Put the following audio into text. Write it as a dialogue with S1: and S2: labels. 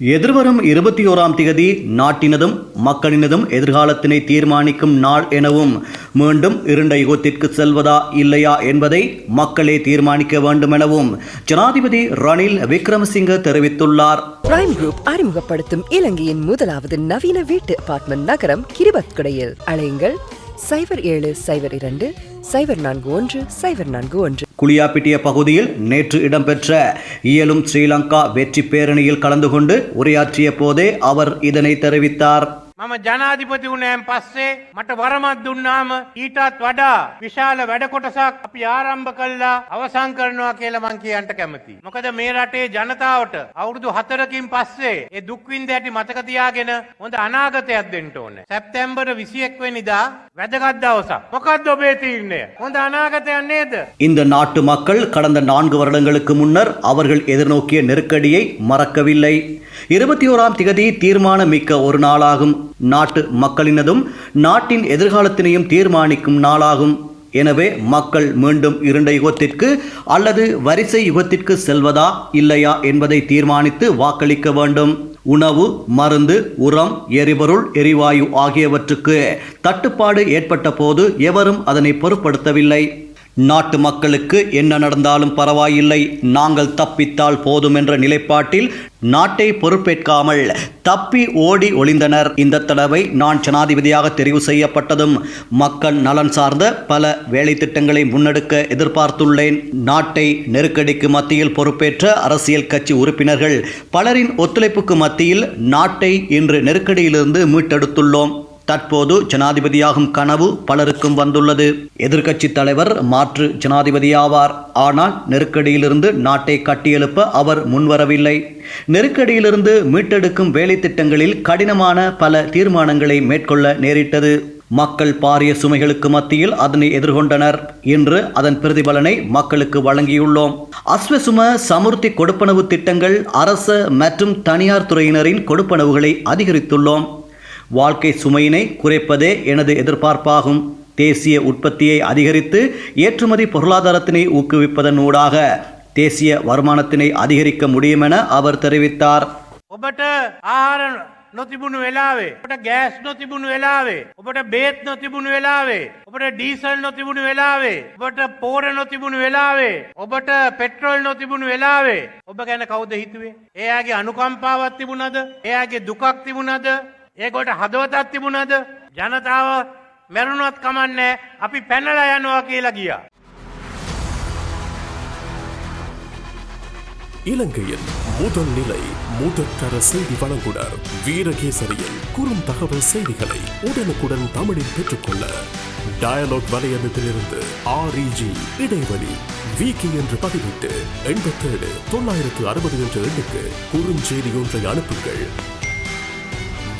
S1: எதிர்வரும் இருபத்தி ஓராம் திகதி நாட்டினதும் மக்களினதும் எதிர்காலத்தினை தீர்மானிக்கும் நாள் எனவும் மீண்டும் இருண்ட யுகத்திற்கு செல்வதா இல்லையா என்பதை மக்களே தீர்மானிக்க வேண்டும் எனவும் ஜனாதிபதி ரணில் விக்ரமசிங்க தெரிவித்துள்ளார்.
S2: பிரைம் குரூப் அறிமுகப்படுத்தும் இலங்கையின் முதலாவது நவீன வீட்டு அபார்ட்மெண்ட் நகரம் கிரிபத்குடையில். அழையுங்கள் சைபர் ஏழு சைபர் இரண்டு சைபர் நான்கு ஒன்று சைபர் நான்கு ஒன்று.
S1: குளியாப்பிட்டிய பகுதியில் நேற்று இடம்பெற்ற இயலும் ஸ்ரீலங்கா வெற்றி பேரணியில் கலந்து கொண்டு உரையாற்றிய போதே அவர் இதனை தெரிவித்தார்.
S3: මම ජනාධිපති වුණෑම් පස්සේ මට වරමත් දුන්නාම ඊටත් වඩා විශාල වැඩ කොටසක් අපි ආරම්භ කල්ලා අවසං කරනවා කියලා මං කියන්ට කැමති. මොකද මේ රටේ ජනතාවට අවුරුදු හතරකින් පස්සේ ඒ දුක්වින්ද ඇති මතකතියාගෙන හොඳ අනාගතයක් දෙන්න ඕන. සැප්තැම්බර් විසියෙක් වෙනිදා වැදගත් දවසක්. මොකක්ද ඔබේ තීරණය? හොඳ අනාගතයක් නේද?
S1: இந்த நாட்டு மக்கள் கடந்த நான்கு வருடங்களுக்கு முன்னர் அவர்கள் எதிர்நோக்கிய நெருக்கடியை மறக்கவில்லை இருபத்தி ஓராம் திகதி தீர்மானம் மிக்க ஒரு நாளாகும் நாட்டு மக்களினதும் நாட்டின் எதிர்காலத்தினையும் தீர்மானிக்கும் நாளாகும். எனவே மக்கள் மீண்டும் இருண்ட யுகத்திற்கு அல்லது வரிசை யுகத்திற்கு செல்வதா இல்லையா என்பதை தீர்மானித்து வாக்களிக்க வேண்டும். உணவு மருந்து உரம் எரிபொருள் எரிவாயு ஆகியவற்றுக்கு தட்டுப்பாடு ஏற்பட்ட போது எவரும் அதனை பொருட்படுத்தவில்லை. நாட்டு மக்களுக்கு என்ன நடந்தாலும் பரவாயில்லை. நாங்கள் தப்பித்தால் போதும் என்ற நிலைப்பாட்டில் நாட்டை பொறுப்பேற்காமல் தப்பி ஓடி ஒளிந்தனர். இந்த தடவை நான் ஜனாதிபதியாக தெரிவு செய்யப்பட்டதும் மக்கள் நலன் சார்ந்த பல வேலை திட்டங்களை முன்னெடுக்க எதிர்பார்த்துள்ளேன். நாட்டை நெருக்கடிக்கு மத்தியில் பொறுப்பேற்ற அரசியல் கட்சி உறுப்பினர்கள் பலரின் ஒத்துழைப்புக்கு மத்தியில் நாட்டை இன்று நெருக்கடியிலிருந்து மீட்டெடுத்துள்ளோம். தற்போது ஜனாதிபதியாகும் கனவு பலருக்கும் வந்துள்ளது. எதிர்க்கட்சி தலைவர் மாற்று ஜனாதிபதியாவார். ஆனால் நெருக்கடியிலிருந்து நாட்டை கட்டியெழுப்ப அவர் முன்வரவில்லை. நெருக்கடியிலிருந்து மீட்டெடுக்கும் வேலை திட்டங்களில் கடினமான பல தீர்மானங்களை மேற்கொள்ள நேரிட்டது. மக்கள் பாரிய சுமைகளுக்கு மத்தியில் அதனை எதிர்கொண்டனர். இன்று அதன் பிரதிபலனை மக்களுக்கு வழங்கியுள்ளோம். அஸ்வசும சமுர்த்தி கொடுப்பனவு திட்டங்கள் அரச மற்றும் தனியார் துறையினரின் கொடுப்பனவுகளை அதிகரித்துள்ளோம். வாழ்க்கை சுமையினை குறைப்பதே எனது எதிர்பார்ப்பாகும் தேசிய உற்பத்தியை அதிகரித்து ஏற்றுமதி பொருளாதாரத்தினை ஊக்குவிப்பதன் ஊடாக தேசிய வருமானத்தினை அதிகரிக்க முடியும் என அவர் தெரிவித்தார்
S3: ඔබට ආහාර නොතිබුණු වෙලාවේ ඔබට ගෑස් නොතිබුණු වෙලාවේ ඔබට බේත් නොතිබුණු වෙලාවේ ඔබට ඩීසල් නොතිබුණු වෙලාවේ ඔබට පෝර නොතිබුණු වෙලාවේ ඔබට පෙට්‍රෝල් නොතිබුණු වෙලාවේ ඔබ ගැන කවුද හිතුවේ එයාගේ අනුකම්පාවත් තිබුණද එයාගේ දුකක් තිබුණද ඒකොට හදවතක් තිබුණද ජනතාව මැරුණොත් කමන්නේ අපි පැනලා යනවා කියලා ගියා
S4: இலங்கையின் முதல் நிலை முதற்கர செய்தி வழங்குனர் வீரகேசரியில் குறுந்தகவல் செய்திகளை உடனுக்குடன் தமிழில் பெற்றுக்கொள்ள டயலாக் வலையமைப்பிலிருந்து ஆர்இஜி இடைவெளி விகி என்று பதிவிட்டு எண்பத்தேழு தொள்ளாயிரத்து அறுபது என்ற எண்ணுக்கு குறுஞ்செய்தி ஒன்றை அனுப்புங்கள்